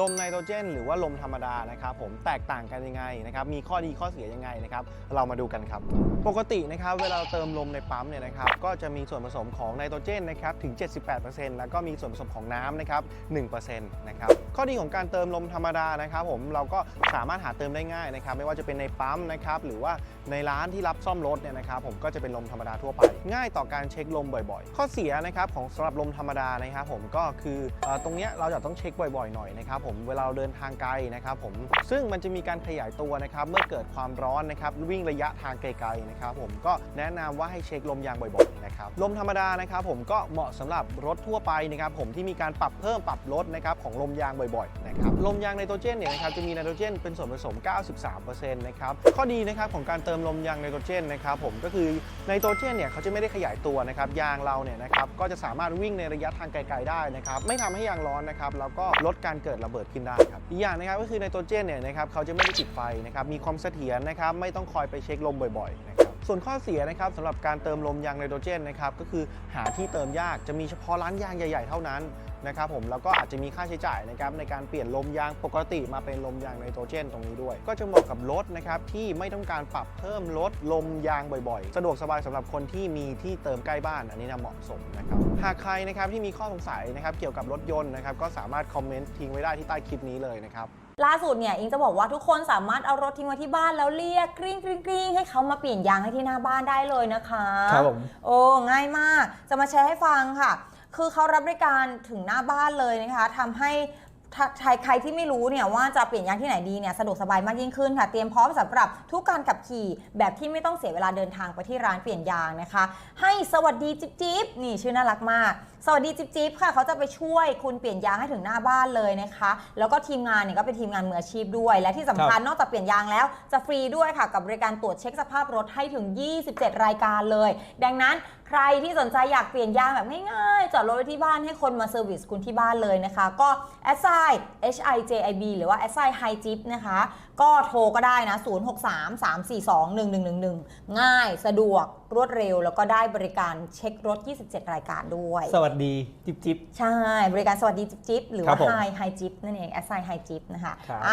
ลมไนโตรเจน หรือว่าลมธรรมดานะครับผมแตกต่างกันยังไงนะครับมีข้อดีข้อเสียยังไงนะครับเรามาดูกันครับ ปกตินะครับเวลาเติมลมในปั๊มเนี่ยนะครับก็จะมีส่วนผสมของไนโตรเจนนะครับถึง 78%แล้วก็มีส่วนผสมของน้ำนะครับ1%นะครับข้อดีของการเติมลมธรรมดานะครับผมเราก็สามารถหาเติมได้ง่ายนะครับไม่ว่าจะเป็นในปั๊มนะครับหรือว่าในร้านที่รับซ่อมรถเนี่ยนะครับผมก็จะเป็นลมธรรมดาทั่วไป ง่ายต่อการเช็คลมบ่อยๆ ข้อเสียนะครับของสำหรับลมธรรมดานะครับผมก็คือตรงเนี้ยเราจะต้องเช็คบ่อยๆหน่อยนะครับผมเวลาเราเดินทางไกลนะครับผมซึ่งมันจะมีการขยายตัวนะครับเมื่อเกิดความร้อนนะครับวิ่งระยะทางไกลๆนะครับผมก็แนะนำว่าให้เช็คลมยางบ่อยๆนะครับลมธรรมดานะครับผมก็เหมาะสำหรับรถทั่วไปนะครับผมที่มีการปรับเพิ่มปรับลดนะครับของลมยางบ่อยๆนะครับลมยางไนโตรเจนเนี่ยนะครับจะมีไนโตรเจนเป็นส่วนผสม 93%นะครับข้อดีนะครับของการเติมลมยางไนโตรเจนนะครับผมก็คือไนโตรเจนเนี่ยเขาจะไม่ได้ขยายตัวนะครับยางเราเนี่ยนะครับก็จะสามารถวิ่งในระยะทางไกลๆได้นะครับไม่ทำให้ยางร้อนนะครับแล้วก็ลดการเกิดระเบิดขึ้นได้ครับอีกอย่างนะครับก็คือไนโตรเจนเนี่ยนะครับเขาจะไม่ได้ติดไฟนะครับมีความเสถียรนะครับไม่ต้องคอยไปเช็คลมบ่อยๆนะครับ ส่วนข้อเสียนะครับสำหรับการเติมลมยางไนโตรเจนนะครับก็คือหาที่เติมยากจะมีเฉพาะร้านยางใหญ่ ๆ เท่านั้นนะครับผมแล้วก็อาจจะมีค่าใช้จ่ายนะครับในการเปลี่ยนลมยางปกติมาเป็นลมยางไนโตรเจนตรงนี้ด้วย ก็จะเหมาะกับรถนะครับที่ไม่ต้องการปรับเพิ่มลดลมยางบ่อยๆ สะดวกสบายสำหรับคนที่มีที่เติมใกล้บ้าน อันนี้นะเหมาะสมนะครับหากใครนะครับที่มีข้อสงสัยนะครับเกี่ยวกับรถยนต์นะครับก็สามารถคอมเมนต์ทิ้งไว้ได้ที่ใต้คลิปนี้เลยนะครับล่าสุดเนี่ยอิงจะบอกว่าทุกคนสามารถเอารถทิ้งไว้ที่บ้านแล้วเรียกกริ้งกริ้งกริ้งให้เขามาเปลี่ยนยางให้ที่หน้าบ้านได้เลยนะคะครับผมโอ้ง่ายมากจะมาแชร์ให้ฟังค่ะ คือเขารับบริการถึงหน้าบ้านเลยนะคะทำให้ ถ้าใครใครที่ไม่รู้เนี่ยว่าจะเปลี่ยนยางที่ไหนดีเนี่ยสะดวกสบายมากยิ่งขึ้นค่ะ เตรียมพร้อมสำหรับทุกการขับขี่แบบที่ไม่ต้องเสียเวลาเดินทางไปที่ร้านเปลี่ยนยางนะคะ ให้สวัสดีจิ๊บจิ๊บนี่ชื่อน่ารักมาก สวัสดีจิ๊บจิ๊บค่ะเขาจะไปช่วยคุณเปลี่ยนยางให้ถึงหน้าบ้านเลยนะคะ แล้วก็ทีมงานเนี่ยก็เป็นทีมงานมืออาชีพด้วย และที่สำคัญนอกจากเปลี่ยนยางแล้วจะฟรีด้วยค่ะกับบริการตรวจเช็คสภาพรถให้ถึง 27 รายการเลย ดังนั้นใครที่สนใจอยากเปลี่ยนยางแบบง่ายๆ จอดรถไว้ที่บ้านให้คนมาเซอร์วิสคุณที่บ้านเลยนะคะ ก็ s i h i j i b หรือว่า s i h i j i p นะคะ ก็โทรก็ได้นะ 063 342 1111 ง่าย สะดวกรวดเร็ว แล้วก็ได้บริการเช็ครถ 27 รายการด้วย สวัสดี จิ๊บจิ๊บใช่ บริการสวัสดีจิ๊บจิ๊บหรือครัว่าบผม ไฮไฮจิ๊บนั่นเองแอสไซไฮจิ๊บนะคะครับอะ